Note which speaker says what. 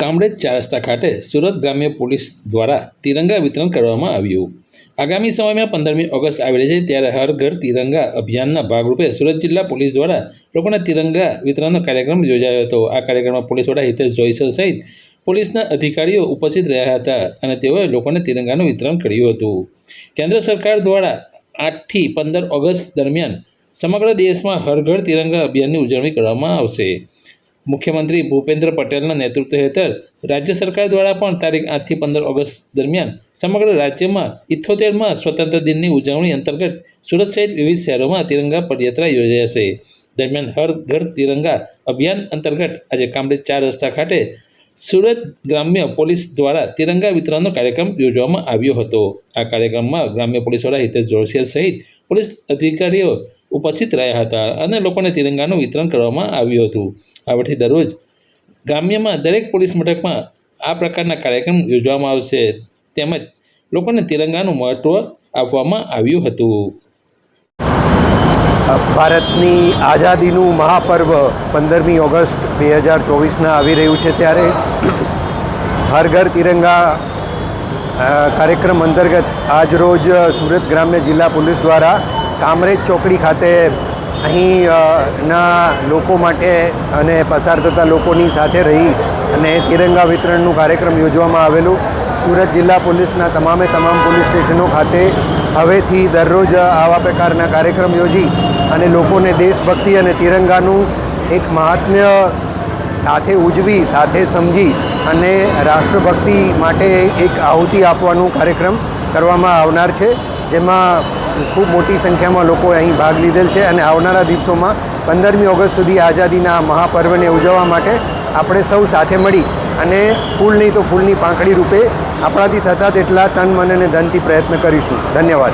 Speaker 1: કામરેજ ચાર રસ્તા ખાતે સુરત ગ્રામ્ય પોલીસ દ્વારા તિરંગા વિતરણ કરવામાં આવ્યું. આગામી સમયમાં પંદરમી ઓગસ્ટ આવી રહી છે ત્યારે હર ઘર તિરંગા અભિયાનના ભાગરૂપે સુરત જિલ્લા પોલીસ દ્વારા લોકોને તિરંગા વિતરણનો કાર્યક્રમ યોજાયો હતો. આ કાર્યક્રમમાં પોલીસ વડા હિતેશ જોઈસર સહિત પોલીસના અધિકારીઓ ઉપસ્થિત રહ્યા હતા અને તેઓએ લોકોને તિરંગાનું વિતરણ કર્યું હતું. કેન્દ્ર સરકાર દ્વારા આઠથી પંદર ઓગસ્ટ દરમિયાન સમગ્ર દેશમાં હર ઘર તિરંગા અભિયાનની ઉજવણી કરવામાં આવશે. મુખ્યમંત્રી ભૂપેન્દ્ર પટેલના નેતૃત્વ હેઠળ રાજ્ય સરકાર દ્વારા પણ તારીખ આઠથી પંદર ઓગસ્ટ દરમિયાન સમગ્ર રાજ્યમાં ઇથોતેરમાં સ્વતંત્ર દિનની ઉજવણી અંતર્ગત સુરત સહિત વિવિધ શહેરોમાં તિરંગા પદયાત્રા યોજાશે દરમિયાન હર ઘર તિરંગા અભિયાન અંતર્ગત આજે કામરેજ ચાર રસ્તા ખાતે સુરત ગ્રામ્ય પોલીસ દ્વારા તિરંગા વિતરણનો કાર્યક્રમ યોજવામાં આવ્યો હતો. આ કાર્યક્રમમાં ગ્રામ્ય પોલીસ વડા હિતેશ જોશી સહિત પોલીસ અધિકારીઓ ઉપસ્થિત રહ્યા હતા અને લોકોને તિરંગાનું વિતરણ કરવામાં આવ્યું હતું. આવાથી દરરોજ ગ્રામ્યમાં દરેક પોલીસ મથકમાં આ પ્રકારના કાર્યક્રમ યોજવામાં આવશે. તેમજ લોકોને તિરંગાનું મહત્ત્વ આપવામાં આવ્યું હતું.
Speaker 2: ભારતની આઝાદીનું મહાપર્વ પંદરમી ઓગસ્ટ બે હજાર ચોવીસના આવી રહ્યું છે ત્યારે હર ઘર તિરંગા કાર્યક્રમ અંતર્ગત આજરોજ સુરત ગ્રામ્ય જિલ્લા પોલીસ દ્વારા કામરેજ ચોકડી ખાતે અહીં ના લોકો માટે અને પસાર થતા લોકોની સાથે રહી અને તિરંગા વિતરણનું કાર્યક્રમ યોજવામાં આવેલું. સુરત જિલ્લા પોલીસના તમામે તમામ પોલીસ સ્ટેશનો ખાતે હવેથી દરરોજ આવા પ્રકારના કાર્યક્રમ યોજી અને લોકોને દેશભક્તિ અને તિરંગાનું એક મહાત્મ્ય સાથે ઉજવી, સાથે સમજી અને રાષ્ટ્રભક્તિ માટે એક આહુતિ આપવાનું કાર્યક્રમ કરવામાં આવનાર છે. જેમાં ખૂબ મોટી સંખ્યામાં લોકો અહીં ભાગ લીધેલ છે અને આવનારા દિવસોમાં પંદરમી ઓગસ્ટ સુધી આઝાદીના મહાપર્વને ઉજવવા માટે આપણે સૌ સાથે મળી અને ફૂલ નહીં તો ફૂલની પાંખડી રૂપે આપણાથી થતા તેટલા તન, મન અને ધનથી પ્રયત્ન કરીશું. ધન્યવાદ.